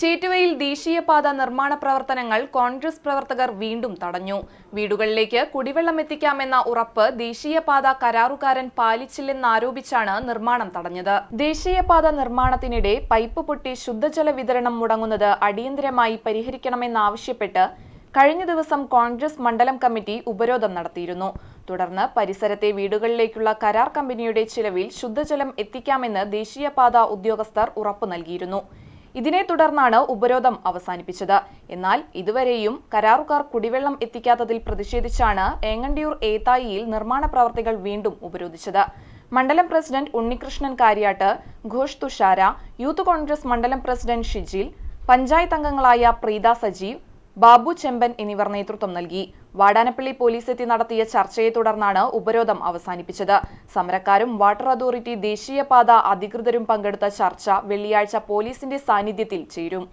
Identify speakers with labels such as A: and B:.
A: ചേറ്റുവയിൽ ദേശീയപാത നിർമ്മാണ പ്രവർത്തനങ്ങൾ കോൺഗ്രസ് പ്രവർത്തകർ വീണ്ടും തടഞ്ഞു. വീടുകളിലേക്ക് കുടിവെള്ളം എത്തിക്കാമെന്ന ഉറപ്പ് ദേശീയപാത കരാറുകാരൻ പാലിച്ചില്ലെന്നാരോപിച്ചാണ് നിർമ്മാണം തടഞ്ഞത്. ദേശീയപാത നിർമ്മാണത്തിനിടെ പൈപ്പ് പൊട്ടി ശുദ്ധജല വിതരണം മുടങ്ങുന്നത് അടിയന്തരമായി പരിഹരിക്കണമെന്നാവശ്യപ്പെട്ട് കഴിഞ്ഞ ദിവസം കോൺഗ്രസ് മണ്ഡലം കമ്മിറ്റി ഉപരോധം നടത്തിയിരുന്നു. തുടർന്ന് പരിസരത്തെ വീടുകളിലേക്കുള്ള കരാർ കമ്പനിയുടെ ചിലവിൽ ശുദ്ധജലം എത്തിക്കാമെന്ന് ദേശീയപാത ഉദ്യോഗസ്ഥർ ഉറപ്പു നൽകിയിരുന്നു. ഇതിനെ തുടർന്നാണ് ഉപരോധം അവസാനിപ്പിച്ചത്. എന്നാൽ ഇതുവരെയും കരാറുകാർ കുടിവെള്ളം എത്തിക്കാത്തതിൽ പ്രതിഷേധിച്ചാണ് ഏങ്ങണ്ടിയൂർ ഏത്തായിയിൽ നിർമ്മാണ പ്രവർത്തികൾ വീണ്ടും ഉപരോധിച്ചത്. മണ്ഡലം പ്രസിഡന്റ് ഉണ്ണികൃഷ്ണൻ കാര്യാട്ട് ഘോഷ് തുഷാര യൂത്ത് കോൺഗ്രസ് മണ്ഡലം പ്രസിഡന്റ് ഷിജിൽ പഞ്ചായത്ത് അംഗങ്ങളായ പ്രീത സജീവ് ബാബു ചെമ്പൻ എന്നിവർ നേതൃത്വം നൽകി. വാടാനപ്പള്ളി പോലീസ് എത്തി നടത്തിയ ചർച്ചയെ തുടർന്നാണ് ഉപരോധം അവസാനിപ്പിച്ചത്. സമരക്കാരും വാട്ടർ അതോറിറ്റി ദേശീയപാത അധികൃതരും പങ്കെടുത്ത ചർച്ച വെള്ളിയാഴ്ച പോലീസിന്റെ സാന്നിധ്യത്തിൽ ചേരും.